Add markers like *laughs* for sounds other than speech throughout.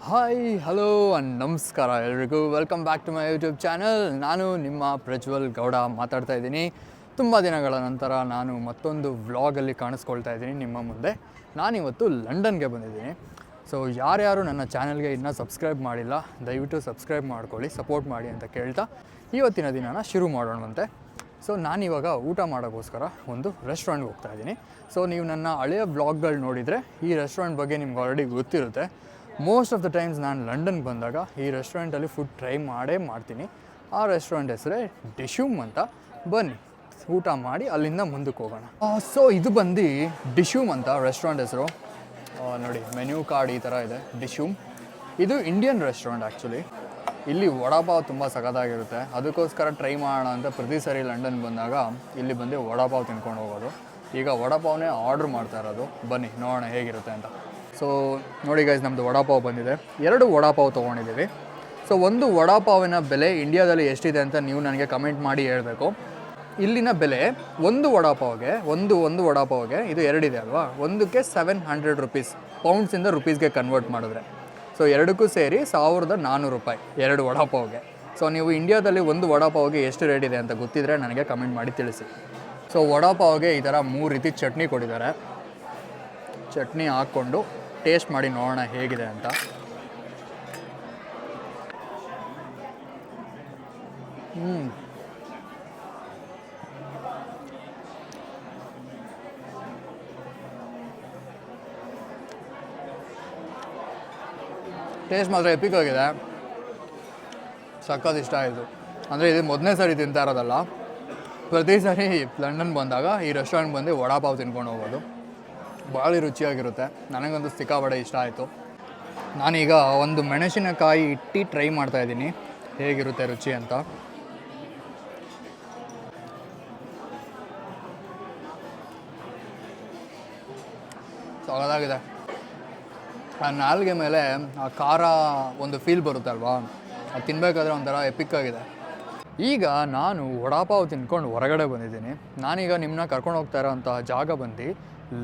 Hi hello and ನಮಸ್ಕಾರ ಎಲ್ರಿಗೂ welcome back to my YouTube channel ನಾನು ನಿಮ್ಮ ಪ್ರಜ್ವಲ್ ಗೌಡ ಮಾತಾಡ್ತಾ ಇದ್ದೀನಿ ತುಂಬ ದಿನಗಳ ನಂತರ ನಾನು ಮತ್ತೊಂದು ವ್ಲಾಗಲ್ಲಿ ಕಾಣಿಸ್ಕೊಳ್ತಾ ಇದ್ದೀನಿ ನಿಮ್ಮ ಮುಂದೆ ನಾನಿವತ್ತು ಲಂಡನ್ಗೆ ಬಂದಿದ್ದೀನಿ ಸೊ ಯಾರ್ಯಾರು ನನ್ನ ಚಾನಲ್ಗೆ ಇನ್ನೂ ಸಬ್ಸ್ಕ್ರೈಬ್ ಮಾಡಿಲ್ಲ ದಯವಿಟ್ಟು ಸಬ್ಸ್ಕ್ರೈಬ್ ಮಾಡ್ಕೊಳ್ಳಿ ಸಪೋರ್ಟ್ ಮಾಡಿ ಅಂತ ಕೇಳ್ತಾ ಇವತ್ತಿನ ದಿನನ ಶುರು ಮಾಡೋಣಂತೆ ಸೊ ನಾನಿವಾಗ ಊಟ ಮಾಡೋಕ್ಕೋಸ್ಕರ ಒಂದು ರೆಸ್ಟೋರೆಂಟ್ಗೆ ಹೋಗ್ತಾ ಇದ್ದೀನಿ. ಸೊ ನೀವು ನನ್ನ ಹಳೆಯ ಬ್ಲಾಗ್ಗಳು ನೋಡಿದರೆ ಈ ರೆಸ್ಟೋರೆಂಟ್ ಬಗ್ಗೆ ನಿಮ್ಗೆ ಆಲ್ರೆಡಿ ಗೊತ್ತಿರುತ್ತೆ. ಮೋಸ್ಟ್ ಆಫ್ ದ ಟೈಮ್ಸ್ ನಾನು ಲಂಡನ್ಗೆ ಬಂದಾಗ ಈ ರೆಸ್ಟೋರೆಂಟಲ್ಲಿ ಫುಡ್ ಟ್ರೈ ಮಾಡೇ ಮಾಡ್ತೀನಿ. ಆ ರೆಸ್ಟೋರೆಂಟ್ ಹೆಸರೇ ಡಿಶ್ಯೂಮ್ ಅಂತ. ಬನ್ನಿ, ಊಟ ಮಾಡಿ ಅಲ್ಲಿಂದ ಮುಂದಕ್ಕೆ ಹೋಗೋಣ. ಸೊ ಇದು ಬಂದು ಡಿಶ್ಯೂಮ್ ಅಂತ ರೆಸ್ಟೋರೆಂಟ್ ಹೆಸರು. ನೋಡಿ ಮೆನ್ಯೂ ಕಾರ್ಡ್ ಈ ಥರ ಇದೆ ಡಿಶ್ಯೂಮ್ ಇದು ಇಂಡಿಯನ್ ರೆಸ್ಟೋರೆಂಟ್ ಆ್ಯಕ್ಚುಲಿ ಇಲ್ಲಿ ವಡಾಪಾವ್ ತುಂಬ ಸಖತ್ತಾಗಿರುತ್ತೆ. ಅದಕ್ಕೋಸ್ಕರ ಟ್ರೈ ಮಾಡೋಣ ಅಂತ ಪ್ರತಿ ಸರಿ ಲಂಡನ್ ಬಂದಾಗ ಇಲ್ಲಿ ಬಂದು ವಡಾಪಾವ್ ತಿನ್ಕೊಂಡು ಹೋಗೋದು. ಈಗ ವಡಾಪಾವ್ನೇ ಆರ್ಡ್ರ್ ಮಾಡ್ತಾ ಇರೋದು. ಬನ್ನಿ, ನೋಡೋಣ ಹೇಗಿರುತ್ತೆ ಅಂತ. ಸೊ ನೋಡಿ ಗೈಸ್ ನಮ್ಮದು ವಡಾಪಾವ್ ಬಂದಿದೆ. ಎರಡು ವಡಾಪಾವ್ ತೊಗೊಂಡಿದ್ದೀವಿ. ಸೊ ಒಂದು ವಡಾಪಾವಿನ ಬೆಲೆ ಇಂಡಿಯಾದಲ್ಲಿ ಎಷ್ಟಿದೆ ಅಂತ ನೀವು ನನಗೆ ಕಮೆಂಟ್ ಮಾಡಿ ಹೇಳಬೇಕು. ಇಲ್ಲಿನ ಬೆಲೆ ಒಂದು ವಡಾಪಾವ್ಗೆ, ಒಂದು ಒಂದು ವಡಾಪಾವ್ಗೆ ಇದು ಎರಡಿದೆ ಅಲ್ವಾ? ಒಂದಕ್ಕೆ ಸೆವೆನ್ ಹಂಡ್ರೆಡ್ ರುಪೀಸ್ ಪೌಂಡ್ಸಿಂದ ರುಪೀಸ್ಗೆ ಕನ್ವರ್ಟ್ ಮಾಡಿದ್ರೆ. ಸೊ ಎರಡಕ್ಕೂ ಸೇರಿ ಸಾವಿರದ ನಾನ್ನೂರು ರೂಪಾಯಿ, ಎರಡು ವಡಾಪಾವ್ಗೆ. ಸೊ ನೀವು ಇಂಡಿಯಾದಲ್ಲಿ ಒಂದು ವಡಾಪಾವ್ಗೆ ಎಷ್ಟು ರೇಟ್ ಇದೆ ಅಂತ ಗೊತ್ತಿದ್ರೆ ನನಗೆ ಕಮೆಂಟ್ ಮಾಡಿ ತಿಳಿಸಿ. ಸೊ ವಡಾಪಾವ್ಗೆ ಈ ಥರ ಮೂರು ರೀತಿ ಚಟ್ನಿ ಕೊಟ್ಟಿದ್ದಾರೆ. ಚಟ್ನಿ ಹಾಕ್ಕೊಂಡು ಟೇಸ್ಟ್ ಮಾಡಿ ನೋಡೋಣ ಹೇಗಿದೆ ಅಂತ. ಹ್ಞೂ ಟೇಸ್ಟ್ ಮಾತ್ರ ಎಪಿಕ್ ಆಗಿದೆ. ಸಖತ್ ಇಷ್ಟ ಆಯಿತು. ಅಂದರೆ ಇದು ಮೊದಲನೇ ಸಾರಿ ತಿಂತಾ ಇರೋದಲ್ಲ. ಪ್ರತಿ ಸಾರಿ ಲಂಡನ್ ಬಂದಾಗ ಈ ರೆಸ್ಟೋರೆಂಟ್ ಬಂದು ವಡಾಪಾವ್ ತಿನ್ಕೊಂಡು ಹೋಗೋದು. ಭಾಳ ರುಚಿಯಾಗಿರುತ್ತೆ. ನನಗಂತೂ ಸಿಕ್ಕಾಬಡೆ ಇಷ್ಟ ಆಯಿತು. ನಾನೀಗ ಒಂದು ಮೆಣಸಿನಕಾಯಿ ಇಟ್ಟು ಟ್ರೈ ಮಾಡ್ತಾ ಇದ್ದೀನಿ. ಹೇಗಿರುತ್ತೆ ರುಚಿ ಅಂತ. ಸೊಗದಾಗಿದೆ ಆ ನಾಲ್ಗೆ ಮೇಲೆ ಆ ಖಾರ ಒಂದು ಫೀಲ್ ಬರುತ್ತೆ ಅಲ್ವಾ ಅದು ತಿನ್ನಬೇಕಾದ್ರೆ ಒಂಥರ ಎಪಿಕ್ ಆಗಿದೆ. ಈಗ ನಾನು ವಡಾಪಾವ್ ತಿನ್ಕೊಂಡು ಹೊರಗಡೆ ಬಂದಿದ್ದೀನಿ. ನಾನೀಗ ನಿಮ್ಮನ್ನ ಕರ್ಕೊಂಡು ಹೋಗ್ತಾ ಇರೋಂತಹ ಜಾಗ ಬಂದು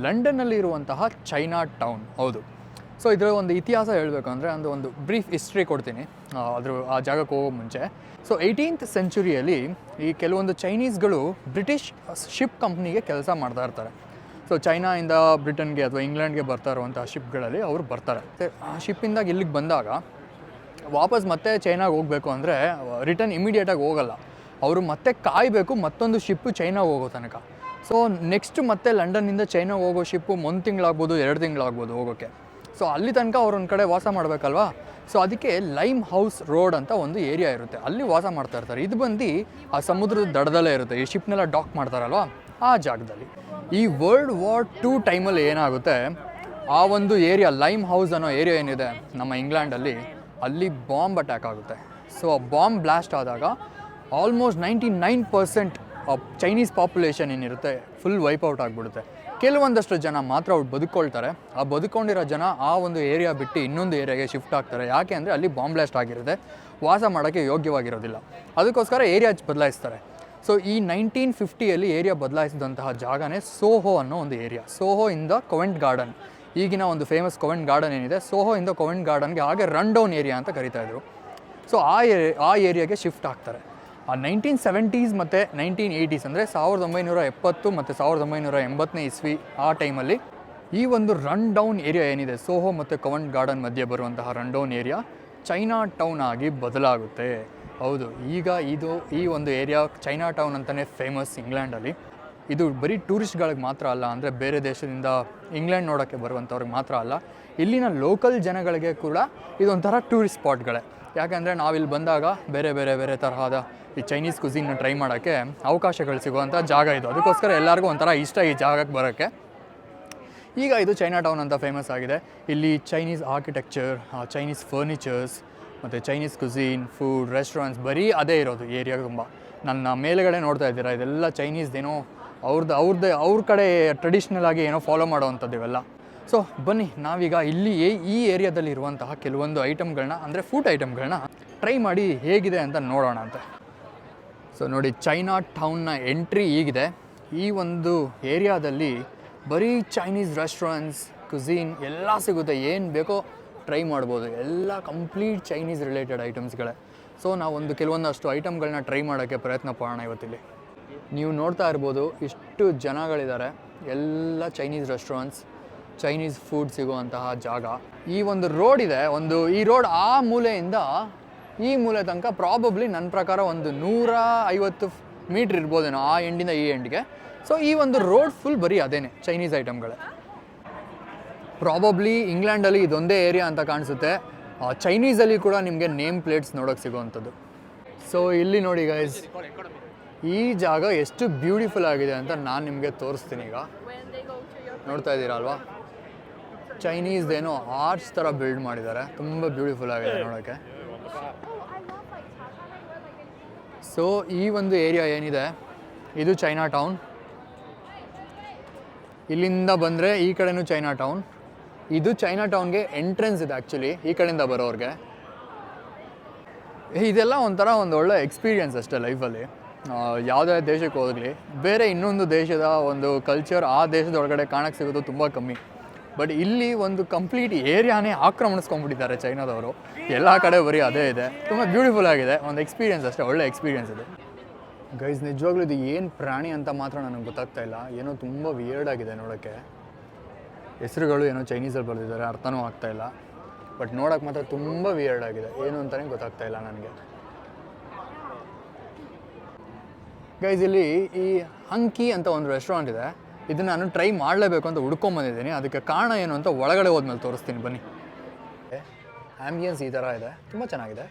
ಲಂಡನ್ನಲ್ಲಿ ಇರುವಂತಹ ಚೈನಾ ಟೌನ್. ಹೌದು. ಸೊ ಇದರ ಒಂದು ಇತಿಹಾಸ ಹೇಳಬೇಕು ಅಂದರೆ ಒಂದು ಒಂದು ಬ್ರೀಫ್ ಹಿಸ್ಟ್ರಿ ಕೊಡ್ತೀನಿ. ಅದ್ರ, ಆ ಜಾಗಕ್ಕೆ ಹೋಗೋ ಮುಂಚೆ. ಸೊ ಏಯ್ಟೀನ್ತ್ ಸೆಂಚುರಿಯಲ್ಲಿ ಈ ಕೆಲವೊಂದು ಚೈನೀಸ್ಗಳು ಬ್ರಿಟಿಷ್ ಶಿಪ್ ಕಂಪ್ನಿಗೆ ಕೆಲಸ ಮಾಡ್ತಾ ಇರ್ತಾರೆ. ಸೊ ಚೈನಾಯಿಂದ ಬ್ರಿಟನ್ಗೆ ಅಥವಾ ಇಂಗ್ಲೆಂಡ್ಗೆ ಬರ್ತಾ ಇರುವಂಥ ಶಿಪ್ಗಳಲ್ಲಿ ಅವರು ಬರ್ತಾರೆ. ಆ ಶಿಪ್ಪಿಂದಾಗ ಇಲ್ಲಿಗೆ ಬಂದಾಗ ವಾಪಸ್ ಮತ್ತೆ ಚೈನಾಗೆ ಹೋಗಬೇಕು ಅಂದರೆ ರಿಟರ್ನ್ ಇಮಿಡಿಯೇಟಾಗಿ ಹೋಗಲ್ಲ. ಅವರು ಮತ್ತೆ ಕಾಯಬೇಕು ಮತ್ತೊಂದು ಶಿಪ್ಪು ಚೈನಾಗೆ ಹೋಗೋ ತನಕ. ಸೊ ನೆಕ್ಸ್ಟ್ ಮತ್ತೆ ಲಂಡನ್ನಿಂದ ಚೈನಾಗೆ ಹೋಗೋ ಶಿಪ್ಪು ಒಂದು ತಿಂಗಳಾಗ್ಬೋದು, ಎರಡು ತಿಂಗಳಾಗ್ಬೋದು ಹೋಗೋಕ್ಕೆ ಸೊ ಅಲ್ಲಿ ತನಕ ಅವರು ಒಂದು ಕಡೆ ವಾಸ ಮಾಡಬೇಕಲ್ವಾ? ಸೊ ಅದಕ್ಕೆ ಲೈಮ್ ಹೌಸ್ ರೋಡ್ ಅಂತ ಒಂದು ಏರಿಯಾ ಇರುತ್ತೆ. ಅಲ್ಲಿ ವಾಸ ಮಾಡ್ತಾ ಇರ್ತಾರೆ. ಇದು ಬಂದು ಆ ಸಮುದ್ರದ ದಡದಲ್ಲೇ ಇರುತ್ತೆ. ಈ ಶಿಪ್ನೆಲ್ಲ ಡಾಕ್ ಮಾಡ್ತಾರಲ್ವ? ಆ ಜಾಗದಲ್ಲಿ. ಈ ವರ್ಲ್ಡ್ ವಾರ್ ಟೂ ಟೈಮಲ್ಲಿ ಏನಾಗುತ್ತೆ, ಆ ಒಂದು ಏರಿಯಾ, ಲೈಮ್ ಹೌಸ್ ಅನ್ನೋ ಏರಿಯಾ ಏನಿದೆ ನಮ್ಮ ಇಂಗ್ಲೆಂಡಲ್ಲಿ, ಅಲ್ಲಿ ಬಾಂಬ್ ಅಟ್ಯಾಕ್ ಆಗುತ್ತೆ. ಸೊ ಆ ಬಾಂಬ್ ಬ್ಲಾಸ್ಟ್ ಆದಾಗ almost ninety nine percent Chinese population ಏನಿರುತ್ತೆ ಫುಲ್ ವೈಪ್ಔಟ್ ಆಗಿಬಿಡುತ್ತೆ. ಕೆಲವೊಂದಷ್ಟು ಜನ ಮಾತ್ರ ಅವ್ರು ಬದುಕೊಳ್ತಾರೆ. ಆ ಬದುಕೊಂಡಿರೋ ಜನ ಆ ಒಂದು ಏರಿಯಾ ಬಿಟ್ಟು ಇನ್ನೊಂದು ಏರಿಯಾಗೆ ಶಿಫ್ಟ್ ಆಗ್ತಾರೆ. ಯಾಕೆ ಅಂದರೆ ಅಲ್ಲಿ ಬಾಂಬ್ ಬ್ಲಾಸ್ಟ್ ಆಗಿರುತ್ತೆ. ವಾಸ ಮಾಡೋಕ್ಕೆ ಯೋಗ್ಯವಾಗಿರೋದಿಲ್ಲ. ಅದಕ್ಕೋಸ್ಕರ ಏರಿಯಾ ಬದಲಾಯಿಸ್ತಾರೆ. ಸೊ ಈ ನೈನ್ಟೀನ್ ಫಿಫ್ಟಿಯಲ್ಲಿ ಏರಿಯಾ ಬದಲಾಯಿಸಿದಂತಹ ಜಾಗನೇ ಸೋಹೋ ಅನ್ನೋ ಒಂದು ಏರಿಯಾ ಸೋಹೋ ಇಂದ ಕೊವೆಂಟ್ ಗಾರ್ಡನ್ ಈಗಿನ ಒಂದು ಫೇಮಸ್ ಕೊವೆಂಟ್ ಗಾರ್ಡನ್ ಏನಿದೆ? ಸೋಹೋ ಇಂದ ಕೊವೆಂಟ್ ಗಾರ್ಡನ್ಗೆ ಹಾಗೆ ರನ್ ಡೌನ್ ಏರಿಯಾ ಅಂತ ಕರಿತಾ ಇದ್ರು. ಸೊ ಆ ಆ ಏರಿಯಾಗೆ ಶಿಫ್ಟ್ ಆಗ್ತಾರೆ. ಆ ನೈನ್ಟೀನ್ ಸೆವೆಂಟೀಸ್ ಮತ್ತು ನೈನ್ಟೀನ್ ಏಯ್ಟೀಸ್ ಅಂದರೆ ಸಾವಿರದ ಒಂಬೈನೂರ ಎಪ್ಪತ್ತು ಮತ್ತು ಸಾವಿರದ ಒಂಬೈನೂರ ಎಂಬತ್ತನೇ ಇಸ್ವಿ ಆ ಟೈಮಲ್ಲಿ ಈ ಒಂದು ರನ್ ಡೌನ್ ಏರಿಯಾ ಏನಿದೆ? ಸೋಹೋ ಮತ್ತು ಕವಂಟ್ ಗಾರ್ಡನ್ ಮಧ್ಯೆ ಬರುವಂತಹ run down area Chinatown ಆಗಿ ಬದಲಾಗುತ್ತೆ. ಹೌದು. ಈಗ ಇದು, ಈ ಒಂದು ಏರಿಯಾ ಚೈನಾ ಟೌನ್ ಅಂತಲೇ ಫೇಮಸ್ ಇಂಗ್ಲೆಂಡಲ್ಲಿ. ಇದು ಬರೀ ಟೂರಿಸ್ಟ್ಗಳಿಗೆ ಮಾತ್ರ ಅಲ್ಲ, ಅಂದರೆ ಬೇರೆ ದೇಶದಿಂದ ಇಂಗ್ಲೆಂಡ್ ನೋಡೋಕ್ಕೆ ಬರುವಂಥವ್ರಿಗೆ ಮಾತ್ರ ಅಲ್ಲ. ಇಲ್ಲಿನ ಲೋಕಲ್ ಜನಗಳಿಗೆ ಕೂಡ ಇದೊಂಥರ ಟೂರಿಸ್ಟ್ ಸ್ಪಾಟ್ಗಳೇ ಯಾಕೆಂದರೆ ನಾವಿಲ್ಲಿ ಬಂದಾಗ ಬೇರೆ ಬೇರೆ ಬೇರೆ ತರಹದ ಈ ಚೈನೀಸ್ ಕುಸಿನ್ನ ಟ್ರೈ ಮಾಡೋಕ್ಕೆ ಅವಕಾಶಗಳು ಸಿಗುವಂಥ ಜಾಗ ಇದು. ಅದಕ್ಕೋಸ್ಕರ ಎಲ್ಲರಿಗೂ ಒಂಥರ ಇಷ್ಟ ಈ ಜಾಗಕ್ಕೆ ಬರೋಕ್ಕೆ. ಈಗ ಇದು ಚೈನಾ ಟೌನ್ ಅಂತ ಫೇಮಸ್ ಆಗಿದೆ. ಇಲ್ಲಿ ಚೈನೀಸ್ ಆರ್ಕಿಟೆಕ್ಚರ್ ಚೈನೀಸ್ ಫರ್ನಿಚರ್ಸ್ ಮತ್ತು ಚೈನೀಸ್ ಕುಸೀನ್ ಫುಡ್ ರೆಸ್ಟೋರೆಂಟ್ಸ್ ಬರೀ ಅದೇ ಇರೋದು ಏರಿಯಾ ತುಂಬ. ನನ್ನ ಮೇಲುಗಡೆ ನೋಡ್ತಾ ಇದ್ದೀರಾ? ಇದೆಲ್ಲ ಚೈನೀಸ್ದೇನೋ ಅವ್ರದ್ದು ಅವ್ರದ್ದೇ ಅವ್ರ ಕಡೆ ಟ್ರೆಡಿಷ್ನಲ್ ಆಗಿ ಏನೋ ಫಾಲೋ ಮಾಡೋವಂಥದ್ದು ಇವೆಲ್ಲ. ಸೊ ಬನ್ನಿ, ನಾವೀಗ ಇಲ್ಲಿ ಈ ಏರಿಯಾದಲ್ಲಿ ಇರುವಂತಹ ಕೆಲವೊಂದು ಐಟಮ್ಗಳನ್ನ ಅಂದರೆ ಫುಡ್ ಐಟಮ್ಗಳನ್ನ ಟ್ರೈ ಮಾಡಿ ಹೇಗಿದೆ ಅಂತ ನೋಡೋಣ ಅಂತ. ಸೊ ನೋಡಿ ಚೈನಾ ಟೌನ್ನ ಎಂಟ್ರಿ ಈಗಿದೆ ಈ ಒಂದು ಏರಿಯಾದಲ್ಲಿ ಬರೀ ಚೈನೀಸ್ ರೆಸ್ಟೋರೆಂಟ್ಸ್ ಕುಝೀನ್ ಎಲ್ಲ ಸಿಗುತ್ತೆ. ಏನು ಬೇಕೋ ಟ್ರೈ ಮಾಡ್ಬೋದು. ಎಲ್ಲ ಕಂಪ್ಲೀಟ್ ಚೈನೀಸ್ ರಿಲೇಟೆಡ್ ಐಟಮ್ಸ್ಗಳೇ. ಸೊ, ನಾವು ಒಂದು ಕೆಲವೊಂದಷ್ಟು ಐಟಮ್ಗಳನ್ನ ಟ್ರೈ ಮಾಡೋಕ್ಕೆ ಪ್ರಯತ್ನ ಪಡೋಣ ಇವತ್ತಿಲ್ಲಿ. ನೀವು ನೋಡ್ತಾ ಇರ್ಬೋದು, ಇಷ್ಟು ಜನಗಳಿದ್ದಾರೆ ಎಲ್ಲ ಚೈನೀಸ್ ರೆಸ್ಟೋರೆಂಟ್ಸ್, ಚೈನೀಸ್ ಫುಡ್ ಸಿಗುವಂತಹ ಜಾಗ. ಈ ಒಂದು ರೋಡ್ ಇದೆ, ಒಂದು ಈ ರೋಡ್ ಆ ಮೂಲೆಯಿಂದ ಈ ಮೂಲೆ ತನಕ ಪ್ರಾಬಬ್ಲಿ ನನ್ನ ಪ್ರಕಾರ ಒಂದು ನೂರ ಐವತ್ತು ಮೀಟ್ರ್ ಇರ್ಬೋದೇನೋ ಆ ಎಂಡಿಂದ ಈ ಎಂಡ್ಗೆ. ಸೊ ಈ ಒಂದು ರೋಡ್ ಫುಲ್ ಬರೀ ಅದೇನೆ, ಚೈನೀಸ್ ಐಟಮ್ಗಳೇ. ಪ್ರಾಬಬ್ಲಿ ಇಂಗ್ಲೆಂಡಲ್ಲಿ ಇದೊಂದೇ ಏರಿಯಾ ಅಂತ ಕಾಣಿಸುತ್ತೆ. ಚೈನೀಸಲ್ಲಿ ಕೂಡ ನಿಮಗೆ ನೇಮ್ ಪ್ಲೇಟ್ಸ್ ನೋಡೋಕ್ಕೆ ಸಿಗುವಂಥದ್ದು. ಸೊ ಇಲ್ಲಿ ನೋಡಿ ಗೈಸ್ ಈ ಜಾಗ ಎಷ್ಟು ಬ್ಯೂಟಿಫುಲ್ ಆಗಿದೆ ಅಂತ ನಾನು ನಿಮಗೆ ತೋರಿಸ್ತೀನಿ ಈಗ. ನೋಡ್ತಾ ಇದ್ದೀರಾ ಅಲ್ವಾ? ಚೈನೀಸ್ದೇನೋ ಆರ್ಟ್ಸ್ ಥರ ಬಿಲ್ಡ್ ಮಾಡಿದ್ದಾರೆ. ತುಂಬ ಬ್ಯೂಟಿಫುಲ್ ಆಗಿದೆ ನೋಡೋಕ್ಕೆ ಸೊ ಈ ಒಂದು ಏರಿಯಾ ಏನಿದೆ? ಇದು ಚೈನಾ ಟೌನ್ ಇಲ್ಲಿಂದ ಬಂದರೆ ಈ ಕಡೆನೂ ಚೈನಾ ಟೌನ್ ಇದು ಚೈನಾ ಟೌನ್ಗೆ ಎಂಟ್ರೆನ್ಸ್ ಇದೆ ಆ್ಯಕ್ಚುಲಿ ಈ ಕಡೆಯಿಂದ ಬರೋರಿಗೆ. ಇದೆಲ್ಲ ಒಂಥರ ಒಂದು ಒಳ್ಳೆ ಎಕ್ಸ್ಪೀರಿಯನ್ಸ್ ಅಷ್ಟೇ ಲೈಫಲ್ಲಿ ಯಾವುದೇ ದೇಶಕ್ಕೆ ಹೋಗಲಿ, ಬೇರೆ ಇನ್ನೊಂದು ದೇಶದ ಒಂದು ಕಲ್ಚರ್ ಆ ದೇಶದೊಳಗಡೆ ಕಾಣಕ್ಕೆ ಸಿಗೋದು ತುಂಬ ಕಮ್ಮಿ. ಬಟ್ ಇಲ್ಲಿ ಒಂದು ಕಂಪ್ಲೀಟ್ ಏರಿಯಾನೇ ಆಕ್ರಮಣಿಸ್ಕೊಂಡ್ಬಿಟ್ಟಿದ್ದಾರೆ ಚೈನಾದವರು ಎಲ್ಲ ಕಡೆ ಬರೀ ಅದೇ ಇದೆ. ತುಂಬ ಬ್ಯೂಟಿಫುಲ್ ಆಗಿದೆ. ಒಂದು ಎಕ್ಸ್ಪೀರಿಯನ್ಸ್ ಅಷ್ಟೇ, ಒಳ್ಳೆ ಎಕ್ಸ್ಪೀರಿಯನ್ಸ್ ಇದೆ. ಗೈಸ್ ನಿಜವಾಗ್ಲೂ ಇದು ಏನು ಪ್ರಾಣಿ ಅಂತ ಮಾತ್ರ ನನಗೆ ಗೊತ್ತಾಗ್ತಾ ಇಲ್ಲ. ಏನೋ ತುಂಬ ವಿಯರ್ಡ್ ಆಗಿದೆ ನೋಡೋಕ್ಕೆ. ಹೆಸರುಗಳು ಏನೋ ಚೈನೀಸಲ್ಲಿ ಬರೆದಿದ್ದಾರೆ, ಅರ್ಥನೂ ಆಗ್ತಾಯಿಲ್ಲ ಬಟ್ ನೋಡೋಕೆ ಮಾತ್ರ ತುಂಬ ವಿಯರ್ಡ್ ಆಗಿದೆ. ಏನು ಅಂತಲೇ ಗೊತ್ತಾಗ್ತಾ ಇಲ್ಲ ನನಗೆ. ಗೈಸ್ ಇಲ್ಲಿ ಈ ಹಂಕಿ ಅಂತ ಒಂದು ರೆಸ್ಟೋರೆಂಟ್ ಇದೆ. ಇದನ್ನು ನಾನು ಟ್ರೈ ಮಾಡಲೇಬೇಕು ಅಂತ ಹುಡ್ಕೊಂಬಂದಿದ್ದೀನಿ ಅದಕ್ಕೆ ಕಾರಣ ಏನು ಅಂತ ಒಳಗಡೆ ಹೋದ್ಮೇಲೆ ತೋರಿಸ್ತೀನಿ. ಬನ್ನಿ. ಆ್ಯಂಬಿಯನ್ಸ್ ಈ ಥರ ಇದೆ. ತುಂಬ ಚೆನ್ನಾಗಿದೆ.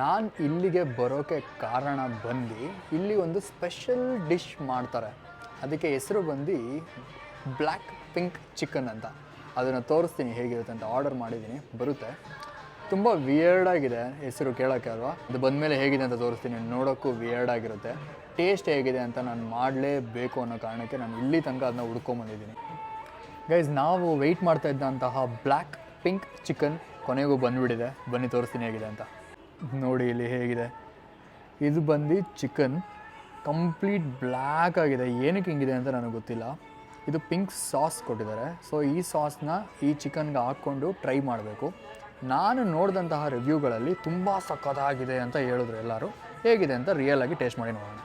ನಾನು ಇಲ್ಲಿಗೆ ಬರೋಕ್ಕೆ ಕಾರಣ ಬಂದು ಇಲ್ಲಿ ಒಂದು ಸ್ಪೆಷಲ್ ಡಿಶ್ ಮಾಡ್ತಾರೆ. ಅದಕ್ಕೆ ಹೆಸರು ಬಂದು ಬ್ಲ್ಯಾಕ್ ಪಿಂಕ್ ಚಿಕನ್ ಅಂತ. ಅದನ್ನು ತೋರಿಸ್ತೀನಿ ಹೇಗಿರುತ್ತೆ ಅಂತ ಆರ್ಡರ್ ಮಾಡಿದ್ದೀನಿ. ಬರುತ್ತೆ. ತುಂಬ ವಿಯರ್ಡ್ ಆಗಿದೆ. ಹೆಸರು ಕೇಳೋಕ್ಕೆ ಅಲ್ವಾ? ಅದು ಬಂದಮೇಲೆ ಹೇಗಿದೆ ಅಂತ ತೋರಿಸ್ತೀನಿ. ನೋಡೋಕ್ಕೂ ವಿಯರ್ಡ್ ಆಗಿರುತ್ತೆ. ಟೇಸ್ಟ್ ಹೇಗಿದೆ ಅಂತ ನಾನು ಮಾಡಲೇಬೇಕು ಅನ್ನೋ ಕಾರಣಕ್ಕೆ ನಾನು ಇಲ್ಲಿ ತನಕ ಅದನ್ನ ಹುಡ್ಕೊಂಬಂದಿದ್ದೀನಿ. ಗೈಸ್ ನಾವು ವೆಯ್ಟ್ ಮಾಡ್ತಾ ಇದ್ದಂತಹ ಬ್ಲ್ಯಾಕ್ ಪಿಂಕ್ ಚಿಕನ್ ಕೊನೆಗೂ ಬಂದುಬಿಟ್ಟಿದೆ. ಬನ್ನಿ ತೋರಿಸ್ತೀನಿ ಹೇಗಿದೆ ಅಂತ. ನೋಡಿ ಇಲ್ಲಿ ಹೇಗಿದೆ. ಇದು ಬಂದು ಚಿಕನ್ ಕಂಪ್ಲೀಟ್ ಬ್ಲ್ಯಾಕ್ ಆಗಿದೆ. ಏನಕ್ಕೆ ಹಿಂಗಿದೆ ಅಂತ ನನಗೆ ಗೊತ್ತಿಲ್ಲ. ಇದು ಪಿಂಕ್ ಸಾಸ್ ಕೊಟ್ಟಿದ್ದಾರೆ. ಸೊ ಈ ಸಾಸ್ನ ಈ ಚಿಕನ್ಗೆ ಹಾಕ್ಕೊಂಡು ಟ್ರೈ ಮಾಡಬೇಕು. ನಾನು ನೋಡಿದಂತಹ ರಿವ್ಯೂಗಳಲ್ಲಿ ತುಂಬ ಸಖತ್ತಾಗಿದೆ ಅಂತ ಹೇಳಿದ್ರು ಎಲ್ಲರೂ. ಹೇಗಿದೆ ಅಂತ ರಿಯಲ್ ಆಗಿ ಟೇಸ್ಟ್ ಮಾಡಿ ನೋಡೋಣ.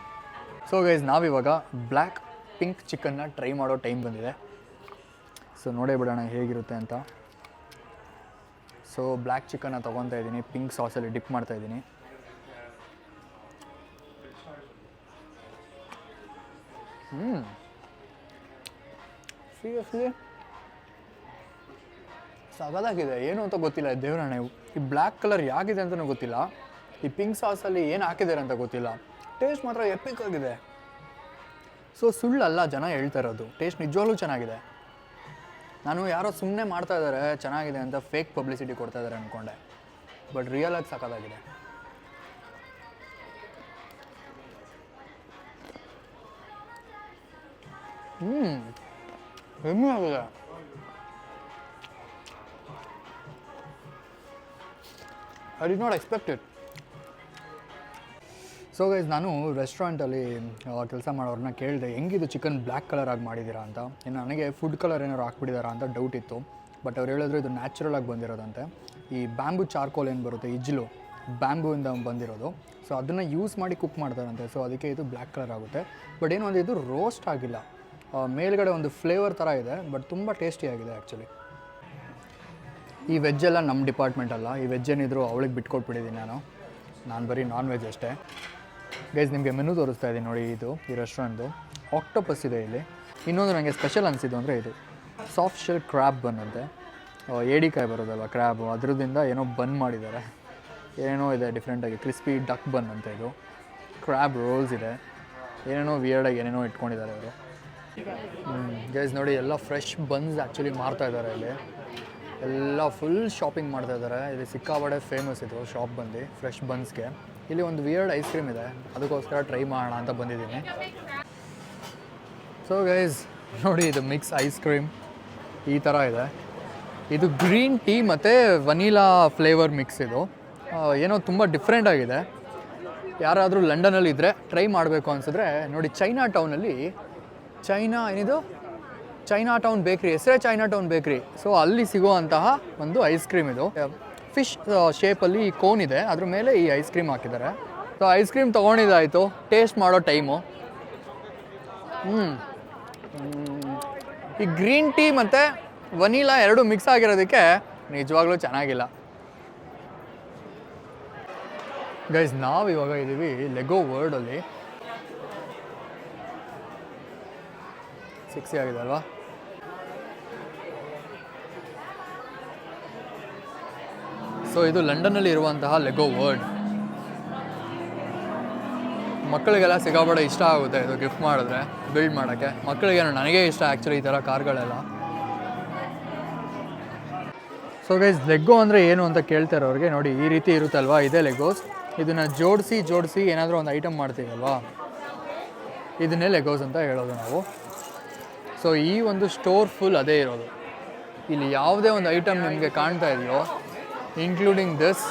ಸೊ ಗೈಸ್ ನಾವಿವಾಗ ಬ್ಲ್ಯಾಕ್ ಪಿಂಕ್ ಚಿಕನ್ನ ಟ್ರೈ ಮಾಡೋ ಟೈಮ್ ಬಂದಿದೆ. ಸೊ ನೋಡೇ ಬಿಡೋಣ ಹೇಗಿರುತ್ತೆ ಅಂತ. ಸೊ ಬ್ಲ್ಯಾಕ್ ಚಿಕನ್ನ ತೊಗೊತಾ ಇದ್ದೀನಿ. ಪಿಂಕ್ ಸಾಸಲ್ಲಿ ಡಿಪ್ ಮಾಡ್ತಾ ಇದ್ದೀನಿ. ಹ್ಞೂ ಸೀರಿಯಸ್ಲಿ ಸಗದಾಗಿದೆ ಏನು ಅಂತ ಗೊತ್ತಿಲ್ಲ. ದೇವರಾಣೆ ಈ ಬ್ಲ್ಯಾಕ್ ಕಲರ್ ಯಾಕಿದೆ ಅಂತಲೂ ಗೊತ್ತಿಲ್ಲ. ಈ ಪಿಂಕ್ ಸಾಸಲ್ಲಿ ಏನು ಹಾಕಿದ್ದಾರೆ ಅಂತ ಗೊತ್ತಿಲ್ಲ. ಟೇಸ್ಟ್ ಮಾತ್ರ ಎಪಿಕ್ ಆಗಿದೆ. ಸೊ ಸುಳ್ಳಲ್ಲ ಜನ ಹೇಳ್ತಾ ಇರೋದು. ಟೇಸ್ಟ್ ನಿಜವಾಗ್ಲೂ ಚೆನ್ನಾಗಿದೆ. ನಾನು ಯಾರೋ ಸುಮ್ಮನೆ ಮಾಡ್ತಾ ಇದ್ದಾರೆ, ಚೆನ್ನಾಗಿದೆ ಅಂತ ಫೇಕ್ ಪಬ್ಲಿಸಿಟಿ ಕೊಡ್ತಾ ಇದ್ದಾರೆ ಅಂದ್ಕೊಂಡೆ ಬಟ್ ರಿಯಲ್ ಆಗಿ ಸಾಕಾಗಿದೆ ಹ್ಞೂ ಹೆಮ್ಮೆ ಆಗಿದೆ I did not expected so guys ನಾನು ರೆಸ್ಟೋರೆಂಟಲ್ಲಿ ಕೆಲಸ ಮಾಡೋರನ್ನ ಕೇಳಿದೆ, ಹೆಂಗಿದು ಚಿಕನ್ ಬ್ಲ್ಯಾಕ್ ಕಲರ್ ಆಗಿ ಮಾಡಿದ್ದೀರಾ ಅಂತ? ಇನ್ನು ನನಗೆ ಫುಡ್ ಕಲರ್ ಏನಾದ್ರು ಹಾಕ್ಬಿಟ್ಟಿದಾರಾ ಅಂತ ಡೌಟ್ ಇತ್ತು. ಬಟ್ ಅವ್ರು ಹೇಳಿದ್ರು ಇದು ನ್ಯಾಚುರಲ್ ಆಗಿ ಬಂದಿರೋದಂತೆ. ಈ ಬ್ಯಾಂಬು ಚಾರ್ಕೋಲ್ ಏನು ಬರುತ್ತೆ? ಇಜ್ಲು ಬ್ಯಾಂಬೂಯಿಂದ ಬಂದಿರೋದು. ಸೊ ಅದನ್ನು ಯೂಸ್ ಮಾಡಿ ಕುಕ್ ಮಾಡ್ತಾರಂತೆ. ಸೊ ಅದಕ್ಕೆ ಇದು ಬ್ಲ್ಯಾಕ್ ಕಲರ್ ಆಗುತ್ತೆ. ಬಟ್ ಏನು ಅಂದರೆ ಇದು ರೋಸ್ಟ್ ಆಗಿಲ್ಲ. ಮೇಲ್ಗಡೆ ಒಂದು ಫ್ಲೇವರ್ ಥರ ಇದೆ, ಬಟ್ ತುಂಬ ಟೇಸ್ಟಿಯಾಗಿದೆ ಆ್ಯಕ್ಚುಲಿ ಈ ವೆಜ್ ಎಲ್ಲ ನಮ್ಮ ಡಿಪಾರ್ಟ್ಮೆಂಟ್ ಅಲ್ಲ. ಈ ವೆಜ್ ಏನಿದ್ರು ಅವಳಿಗೆ ಬಿಟ್ಕೊಟ್ಬಿಟ್ಟಿದ್ದೀನಿ ನಾನು. ನಾನು ಬರೀ ನಾನ್ ವೆಜ್ ಅಷ್ಟೇ. ಗೈಸ್ ನಿಮಗೆ ಮೆನು ತೋರಿಸ್ತಾ ಇದ್ದೀನಿ ನೋಡಿ ಇದು, ಈ ರೆಸ್ಟೋರೆಂಟ್ದು ಆಕ್ಟೋಪಸ್ ಇದೆ ಇಲ್ಲಿ. ಇನ್ನೊಂದು ನನಗೆ ಸ್ಪೆಷಲ್ ಅನಿಸಿದ್ದು ಅಂದರೆ ಇದು. ಸಾಫ್ಟ್ ಶೆಲ್ ಕ್ರ್ಯಾಬ್ ಬನ್ ಅಂತೆ ಏಡಿಕಾಯಿ ಬರೋದಲ್ಲ ಕ್ರ್ಯಾಬು ಅದರದಿಂದ ಏನೋ ಬನ್ ಮಾಡಿದ್ದಾರೆ. ಏನೇನೋ ಇದೆ ಡಿಫ್ರೆಂಟಾಗಿ ಕ್ರಿಸ್ಪಿ ಡಕ್ ಬನ್ ಅಂತ ಇದು. ಕ್ರ್ಯಾಬ್ ರೋಲ್ಸ್ ಇದೆ. ಏನೇನೋ ವಿಯರ್ಡಾಗಿ ಏನೇನೋ ಇಟ್ಕೊಂಡಿದ್ದಾರೆ ಅವರು ಗೈಸ್ ನೋಡಿ, ಎಲ್ಲ ಫ್ರೆಶ್ ಬನ್ಸ್ ಆ್ಯಕ್ಚುಲಿ ಮಾರ್ತಾ ಇದ್ದಾರೆ ಇಲ್ಲಿ. ಎಲ್ಲ ಫುಲ್ ಶಾಪಿಂಗ್ ಮಾಡ್ತಾ ಇದ್ದಾರೆ. ಇಲ್ಲಿ ಸಿಕ್ಕಾಪಡೆ ಫೇಮಸ್ ಇದು ಶಾಪ್ ಬಂದು ಫ್ರೆಶ್ ಬನ್ಸ್ಗೆ ಇಲ್ಲಿ ಒಂದು ವಿಯರ್ಡ್ ಐಸ್ ಕ್ರೀಮ್ ಇದೆ. ಅದಕ್ಕೋಸ್ಕರ ಟ್ರೈ ಮಾಡೋಣ ಅಂತ ಬಂದಿದ್ದೀನಿ. ಸೊ ಗೈಸ್ *laughs* ನೋಡಿ, ಇದು ಮಿಕ್ಸ್ ಐಸ್ ಕ್ರೀಮ್ ಈ ಥರ ಇದೆ. ಇದು ಗ್ರೀನ್ ಟೀ ಮತ್ತು ವನಿಲಾ ಫ್ಲೇವರ್ ಮಿಕ್ಸ್ ಇದು. ಏನೋ ತುಂಬ ಡಿಫ್ರೆಂಟ್ ಆಗಿದೆ. ಯಾರಾದರೂ ಲಂಡನಲ್ಲಿ ಇದ್ದರೆ ಟ್ರೈ ಮಾಡಬೇಕು ಅನಿಸಿದ್ರೆ, ನೋಡಿ ಚೈನಾ ಟೌನಲ್ಲಿ ಚೈನಾ ಏನಿದು? ಚೈನಾ ಟೌನ್ ಬೇಕ್ರಿ, ಹೆಸರೇ ಚೈನಾ ಟೌನ್ ಬೇಕ್ರಿ. ಸೊ ಅಲ್ಲಿ ಸಿಗುವಂತಹ ಒಂದು ಐಸ್ ಕ್ರೀಮ್ ಇದು. ಫಿಶ್ ಶೇಪಲ್ಲಿ ಈ ಕೋನ್ ಇದೆ. ಅದ್ರ ಮೇಲೆ ಈ ಐಸ್ ಕ್ರೀಮ್ ಹಾಕಿದ್ದಾರೆ. ಸೊ ಐಸ್ ಕ್ರೀಮ್ ತೊಗೊಂಡಿದ್ದಾಯಿತು. ಟೇಸ್ಟ್ ಮಾಡೋ ಟೈಮು ಹ್ಞೂ ಈ ಗ್ರೀನ್ ಟೀ ಮತ್ತು ವನಿಲಾ ಎರಡು ಮಿಕ್ಸ್ ಆಗಿರೋದಕ್ಕೆ ನಿಜವಾಗ್ಲೂ ಚೆನ್ನಾಗಿಲ್ಲ. ಗೈಸ್ ನಾವು ಇವಾಗ ಇದ್ದೀವಿ ಲೆಗೋ ವರ್ಲ್ಡಲ್ಲಿ ಸಿಕ್ಸಿ ಆಗಿದೆ ಅಲ್ವಾ? ಸೊ ಇದು ಲಂಡನ್ನಲ್ಲಿ ಇರುವಂತಹ ಲೆಗೋ ವರ್ಡ್ ಮಕ್ಕಳಿಗೆಲ್ಲ ಸಿಗಾಬಡ ಇಷ್ಟ ಆಗುತ್ತೆ ಇದು ಗಿಫ್ಟ್ ಮಾಡಿದ್ರೆ ಬಿಲ್ಡ್ ಮಾಡೋಕ್ಕೆ. ಮಕ್ಕಳಿಗೆ ನನಗೆ ಇಷ್ಟ ಆ್ಯಕ್ಚುಲಿ ಈ ಥರ ಕಾರ್ಗಳೆಲ್ಲ. ಸೊ ಗೈಸ್ ಲೆಗ್ಗೋ ಅಂದರೆ ಏನು ಅಂತ ಕೇಳ್ತಾರೆ ಅವ್ರಿಗೆ? ನೋಡಿ, ಈ ರೀತಿ ಇರುತ್ತಲ್ವಾ ಇದೇ ಲೆಗೋಸ್ ಇದನ್ನು ಜೋಡಿಸಿ ಜೋಡಿಸಿ ಏನಾದರೂ ಒಂದು ಐಟಮ್ ಮಾಡ್ತೀವಲ್ವಾ ಇದನ್ನೇ ಲೆಗೋಸ್ ಅಂತ ಹೇಳೋದು ನಾವು. ಸೊ ಈ ಒಂದು ಸ್ಟೋರ್ ಫುಲ್ ಅದೇ ಇರೋದು. ಇಲ್ಲಿ ಯಾವುದೇ ಒಂದು ಐಟಮ್ ನಿಮಗೆ ಕಾಣ್ತಾ ಇದೆಯೋ ಇನ್ಕ್ಲೂಡಿಂಗ್ ದಿಸ್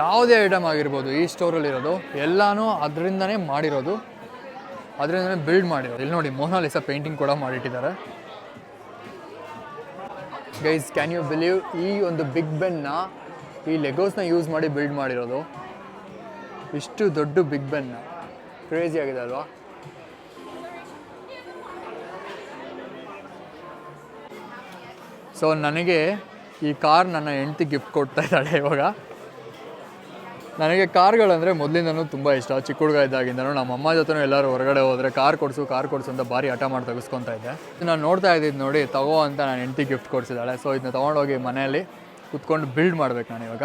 ಯಾವುದೇ ಐಟಮ್ ಆಗಿರ್ಬೋದು ಈ ಸ್ಟೋರಲ್ಲಿರೋದು ಎಲ್ಲನೂ ಅದರಿಂದನೇ ಮಾಡಿರೋದು. ಅದರಿಂದನೇ ಬಿಲ್ಡ್ ಮಾಡಿರೋದು. ಇಲ್ಲಿ ನೋಡಿ ಮೋನಾಲಿಸಾ ಪೇಂಟಿಂಗ್ ಕೂಡ ಮಾಡಿಟ್ಟಿದ್ದಾರೆ. ಗೈಸ್ ಕ್ಯಾನ್ ಯು ಬಿಲೀವ್ ಈ ಒಂದು ಬಿಗ್ ಬೆನ್ನ ಈ ಲೆಗೋಸ್ನ ಯೂಸ್ ಮಾಡಿ ಬಿಲ್ಡ್ ಮಾಡಿರೋದು? ಇಷ್ಟು ದೊಡ್ಡ ಬಿಗ್ ಬೆನ್ನ ಕ್ರೇಜಿ ಆಗಿದೆ ಅಲ್ವಾ? ಸೊ ನನಗೆ ಈ ಕಾರ್ ನನ್ನ ಹೆಂಡತಿ ಗಿಫ್ಟ್ ಕೊಡ್ತಾ ಇದ್ದಾಳೆ ಇವಾಗ. ನನಗೆ ಕಾರ್ಗಳಂದರೆ ಮೊದಲಿಂದನೂ ತುಂಬ ಇಷ್ಟ. ಚಿಕ್ಕ ಹುಡುಗ ಇದ್ದಾಗಿಂದನೂ ನಮ್ಮ ಅಮ್ಮ ಜೊತೆನೂ ಎಲ್ಲರೂ ಹೊರಗಡೆ ಹೋದರೆ ಕಾರ್ ಕೊಡಿಸು ಕಾರ್ ಕೊಡಿಸು ಅಂತ ಭಾರಿ ಹಠ ಮಾಡಿ ತೆಗೆಸ್ಕೊತಾ ಇದ್ದೆ. ನಾನು ನೋಡ್ತಾ ಇದ್ದಿದ್ದು ನೋಡಿ, ತಗೋ ಅಂತ ನಾನು ಹೆಂಡತಿ ಗಿಫ್ಟ್ ಕೊಡಿಸಿದ್ದಾಳೆ. ಸೊ ಇದನ್ನ ತೊಗೊಂಡೋಗಿ ಮನೆಯಲ್ಲಿ ಕುತ್ಕೊಂಡು ಬಿಲ್ಡ್ ಮಾಡ್ಬೇಕು ನಾನು ಇವಾಗ.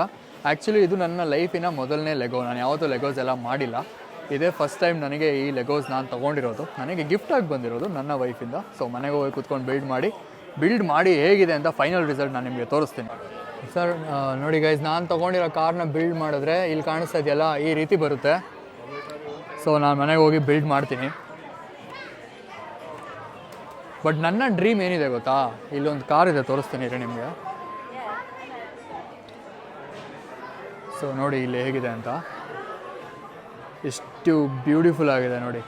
ಆ್ಯಕ್ಚುಲಿ ಇದು ನನ್ನ ಲೈಫಿನ ಮೊದಲನೇ ಲೆಗೋ ನಾನು ಯಾವತ್ತೂ ಲೆಗೋಸ್ ಎಲ್ಲ ಮಾಡಿಲ್ಲ. ಇದೇ ಫಸ್ಟ್ ಟೈಮ್ ನನಗೆ ಈ ಲೆಗೋಸ್ ನಾನು ತೊಗೊಂಡಿರೋದು. ನನಗೆ ಗಿಫ್ಟಾಗಿ ಬಂದಿರೋದು ನನ್ನ ವೈಫಿಂದ ಸೊ ಮನೆಗೆ ಹೋಗಿ ಕುತ್ಕೊಂಡು ಬಿಲ್ಡ್ ಮಾಡಿ ಬಿಲ್ಡ್ ಮಾಡಿ ಹೇಗಿದೆ ಅಂತ ಫೈನಲ್ ರಿಸಲ್ಟ್ ನಾನು ನಿಮಗೆ ತೋರಿಸ್ತೀನಿ. ಸರ್ ನೋಡಿ ಗೈಸ್ ನಾನು ತೊಗೊಂಡಿರೋ ಕಾರ್ನ ಬಿಲ್ಡ್ ಮಾಡಿದ್ರೆ ಇಲ್ಲಿ ಕಾಣಿಸ್ತಾ ಇದೆಯಲ್ಲ, ಈ ರೀತಿ ಬರುತ್ತೆ. ಸೊ ನಾನು ಮನೆಗೆ ಹೋಗಿ ಬಿಲ್ಡ್ ಮಾಡ್ತೀನಿ. ಬಟ್ ನನ್ನ ಡ್ರೀಮ್ ಏನಿದೆ ಗೊತ್ತಾ? ಇಲ್ಲೊಂದು ಕಾರ್ ಇದೆ, ತೋರಿಸ್ತೀನಿ ರೀ ನಿಮಗೆ. ಸೊ ನೋಡಿ ಇಲ್ಲಿ ಹೇಗಿದೆ ಅಂತ. ಎಷ್ಟು ಬ್ಯೂಟಿಫುಲ್ ಆಗಿದೆ ನೋಡಿ.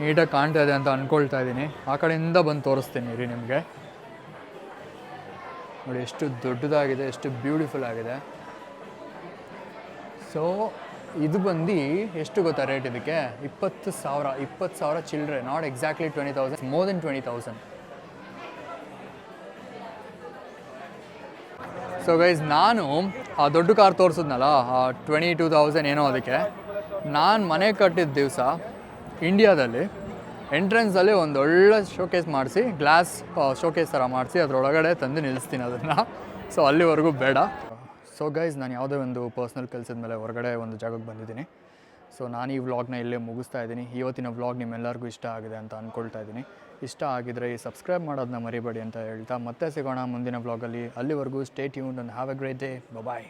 ನೀಟಾಗಿ ಕಾಣ್ತಾ ಇದೆ ಅಂತ ಅಂದ್ಕೊಳ್ತಾ ಇದ್ದೀನಿ. ಆ ಕಡೆಯಿಂದ ಬಂದು ತೋರಿಸ್ತೀನಿ ರೀ ನಿಮಗೆ. ನೋಡಿ, ಎಷ್ಟು ದೊಡ್ಡದಾಗಿದೆ, ಎಷ್ಟು ಬ್ಯೂಟಿಫುಲ್ ಆಗಿದೆ. ಸೊ ಇದು ಬಂದು ಎಷ್ಟು ಗೊತ್ತಾ ರೇಟ್ ಇದಕ್ಕೆ? ಇಪ್ಪತ್ತು ಸಾವಿರ ಇಪ್ಪತ್ತು ಸಾವಿರ children not exactly twenty thousand more than twenty thousand so guys ನಾನು ಆ ದೊಡ್ಡ ಕಾರ್ ತೋರಿಸಿದ್ನಲ್ಲ ಟ್ವೆಂಟಿ ಟೂ ತೌಸಂಡ್ ಏನೋ ಅದಕ್ಕೆ. ನಾನು ಮನೆ ಕಟ್ಟಿದ ದಿವಸ ಇಂಡಿಯಾದಲ್ಲಿ ಎಂಟ್ರೆನ್ಸಲ್ಲಿ ಒಂದು ಒಳ್ಳೆ ಶೋಕೇಸ್ ಮಾಡಿಸಿ ಗ್ಲಾಸ್ ಶೋಕೇಸ್ ಥರ ಮಾಡಿಸಿ, ಅದರೊಳಗಡೆ ತಂದು ನಿಲ್ಲಿಸ್ತೀನಿ ಅದನ್ನು. ಸೊ ಅಲ್ಲಿವರೆಗೂ ಬೇಡ. ಸೊ ಗೈಸ್ ನಾನು ಯಾವುದೇ ಒಂದು ಪರ್ಸ್ನಲ್ ಕೆಲಸದ ಮೇಲೆ ಹೊರಗಡೆ ಒಂದು ಜಾಗಕ್ಕೆ ಬಂದಿದ್ದೀನಿ. ಸೊ ನಾನು ಈ ವ್ಲಾಗ್ನ ಇಲ್ಲೇ ಮುಗಿಸ್ತಾ ಇದ್ದೀನಿ. ಇವತ್ತಿನ ವ್ಲಾಗ್ ನಿಮ್ಮೆಲ್ಲರಿಗೂ ಇಷ್ಟ ಆಗಿದೆ ಅಂತ ಅಂದ್ಕೊಳ್ತಾ ಇದ್ದೀನಿ. ಇಷ್ಟ ಆಗಿದ್ರೆ ಈ ಸಬ್ಸ್ಕ್ರೈಬ್ ಮಾಡೋದನ್ನ ಮರಿಬೇಡಿ ಅಂತ ಹೇಳ್ತಾ ಮತ್ತೆ ಸಿಗೋಣ ಮುಂದಿನ ವ್ಲಾಗಲ್ಲಿ ಅಲ್ಲಿವರೆಗೂ stay tune and have a great day bye